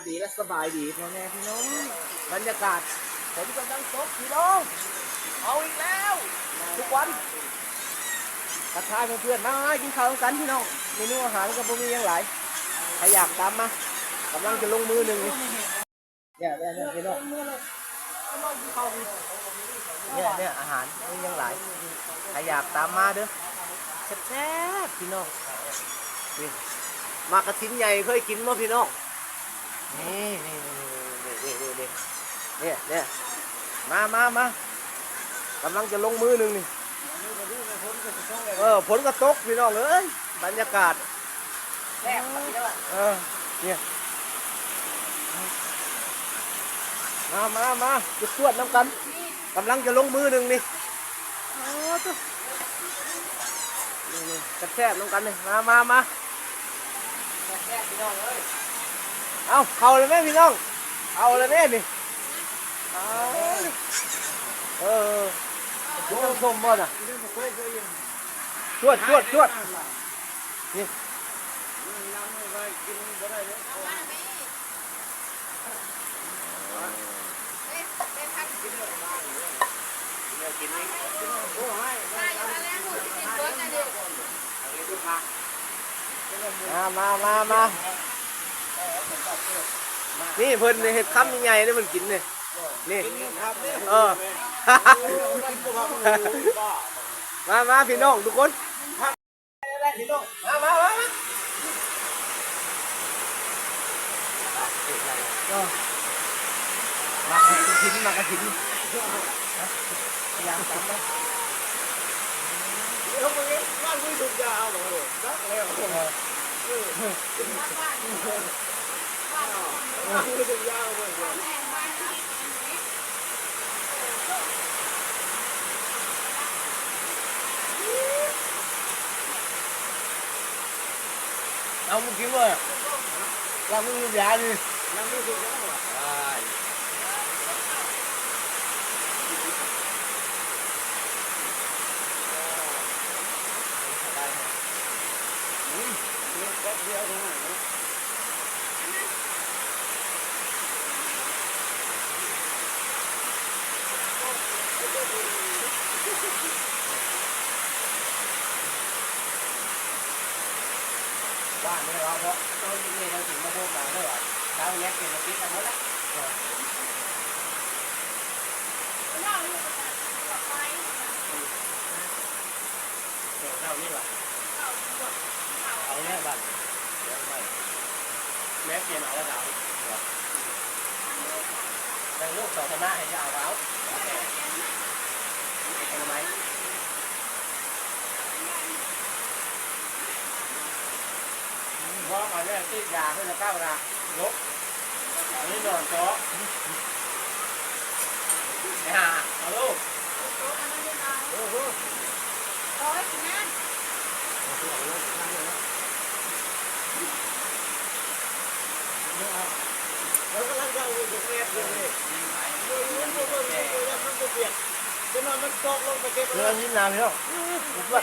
วัสดีและสบายดีพ่อแม่พี่น้องบรรยากาศผมกำลังตกพี่น้องเอาอีกแล้ว ทุกวันทักทายเพื่อนๆมากินข้าวกันพี่น้องเมนูอาหารก็บ่มีอย่างหลายใครอยากตามมากำลังจะลงมือหนึ่งเนี่ยเนี่ยเนี่ยพี่น้องเนี่ยเนี่ยอาหารมีย่างหลายใครอยากตามมาเด้อแซ่บๆพี่น้องมากระทิ้นใหญ่เคยกินมั้พี่น้อง นี่นี่นี่นี่นี่นี่นี่เนี่ยมามา มากำลังจะลงมือหนึ่งนี่เออผลกระตกพี่น้องเอ้ยบรรยากาศแซ่บเออเนี่ยมามามาจุดตรวจน้ำกันกำลังจะลงมือหนึ่งนี่เอาตัวนี่นี่แซ่บน้ำกันนี่มามามาเอ เอาเข้าเลยไหมพี่น้อง เอาเลยแม่นี่เอาเออคุณต้องชมบ่น่ะชวดชวดชวดนี่มามามามา นี่เพิ่นนี่เห็ดคำใหญ่ๆนี่มันกินนี่นี่เออมามาพี่น้องทุกคนพี่น้องมามามามาก็มากระถิ่นมากระถิ่นอยากทำไหมเขาบอกว่าบ้านไม่ถูกยาวหรอกรักแล้ว Ông muốn kiếm rồi Làm cái giá đi Hãy subscribe cho kênh Ghiền Mì Gõ Để không bỏ lỡ những video hấp dẫn ยาดิ ยังไม่ถูกยาว บ้านไม่ร้องเพราะตอนนี้เราถึงมาพบมาเท่าไหร่เช้าแยกเป็นมาคิดกันหมดแล้วเดี๋ยวเรานี่ว่ะเอาเนี่ยบ้านเดี๋ยวไม่แม่เปลี่ยนเอาแล้วเอาในลูกสองคณะให้จะเอาเอาท cái gà hơi là cao gà, lốp đấy là chó nhà alo Hãy subscribe cho kênh Ghiền Mì Gõ Để không bỏ lỡ những video hấp dẫn Đưa nhìn làm hiểu không?